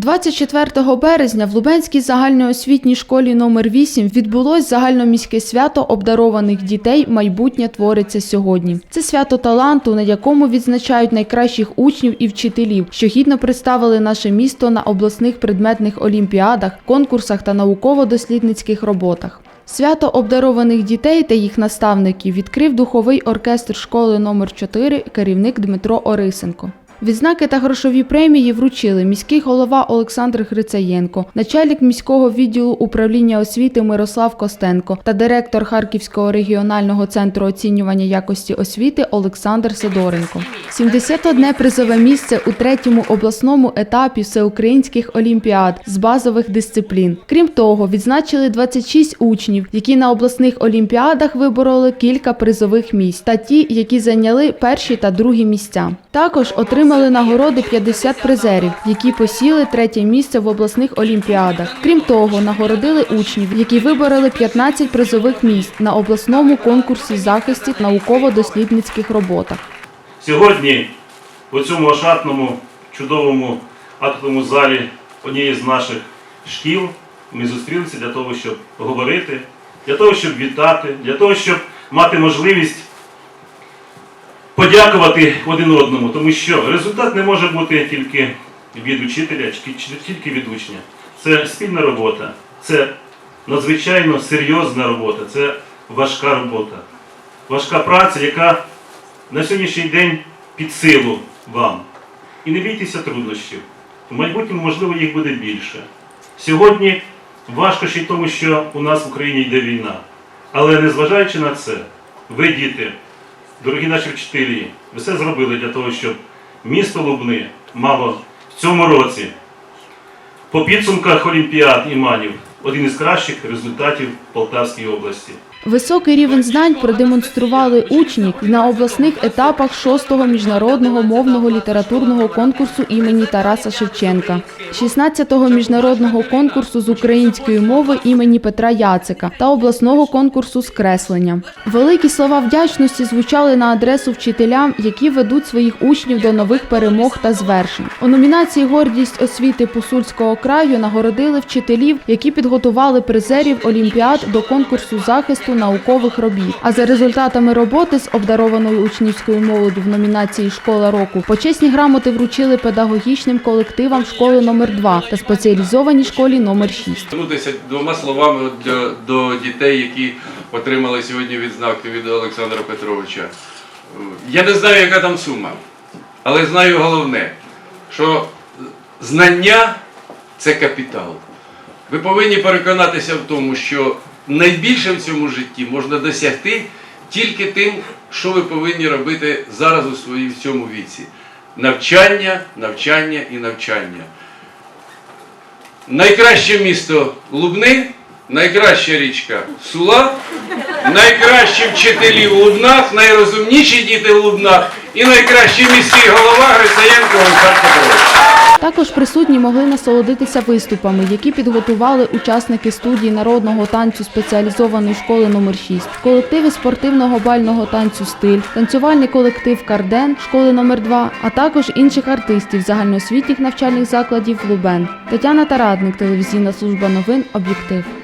24 березня в Лубенській загальноосвітній школі номер 8 відбулось загальноміське свято обдарованих дітей Майбутнє твориться сьогодні. Це свято таланту, на якому відзначають найкращих учнів і вчителів, що гідно представили наше місто на обласних предметних олімпіадах, конкурсах та науково-дослідницьких роботах. Свято обдарованих дітей та їх наставників відкрив духовий оркестр школи номер 4 керівник Дмитро Орисенко. Відзнаки та грошові премії вручили міський голова Олександр Грицаєнко, начальник міського відділу управління освіти Мирослав Костенко та директор Харківського регіонального центру оцінювання якості освіти Олександр Сидоренко. 71 призове місце у третьому обласному етапі всеукраїнських олімпіад з базових дисциплін. Крім того, відзначили 26 учнів, які на обласних олімпіадах вибороли кілька призових місць, та ті, які зайняли перші та другі місця. Також отримали нагороди 50 призерів, які посіли третє місце в обласних олімпіадах. Крім того, нагородили учнів, які вибороли 15 призових місць на обласному конкурсі захисті науково-дослідницьких роботах. Сьогодні у цьому ошатному, чудовому актовому залі однієї з наших шкіл ми зустрілися для того, щоб говорити, для того, щоб вітати, для того, щоб мати можливість подякувати один одному, тому що результат не може бути тільки від учителя, чи тільки від учня. Це спільна робота, це надзвичайно серйозна робота, це важка робота, важка праця, яка на сьогоднішній день під силу вам. І не бійтеся труднощів. В майбутньому, можливо, їх буде більше. Сьогодні важко ще й тому, що у нас в Україні йде війна. Але незважаючи на це, ви, діти, дорогі наші вчителі, ви все зробили для того, щоб місто Лубни мало в цьому році по підсумках Олімпіад і Манів один із кращих результатів Полтавської області. Високий рівень знань продемонстрували учні на обласних етапах 6-го міжнародного мовного літературного конкурсу імені Тараса Шевченка, 16-го міжнародного конкурсу з української мови імені Петра Яцика та обласного конкурсу з креслення. Великі слова вдячності звучали на адресу вчителям, які ведуть своїх учнів до нових перемог та звершень. У номінації Гордість освіти Пусульського краю нагородили вчителів, які підготували призерів олімпіад до конкурсу захисту наукових робіт. А за результатами роботи з обдарованою учнівською молоддю в номінації Школа року почесні грамоти вручили педагогічним колективам школи номер 2 та спеціалізованій школі номер 6. Звернутися двома словами до, до дітей, які отримали сьогодні відзнаки від Олександра Петровича. Я не знаю, яка там сума, але знаю головне, що знання це капітал. Ви повинні переконатися в тому, що найбільше в цьому житті можна досягти тільки тим, що ви повинні робити зараз у своїй цьому віці. Навчання, навчання і навчання. Найкраще місто Лубни, найкраща річка Сула, найкращі вчителі в Лубнах, найрозумніші діти в Лубнах і найкращий міський голова Грицаєнко. Також присутні могли насолодитися виступами, які підготували учасники студії народного танцю спеціалізованої школи номер 6 колективи спортивного бального танцю Стиль, танцювальний колектив Карден школи номер 2 а також інших артистів загальноосвітніх навчальних закладів Лубен. Тетяна Тарадник, телевізійна служба новин Об'єктив.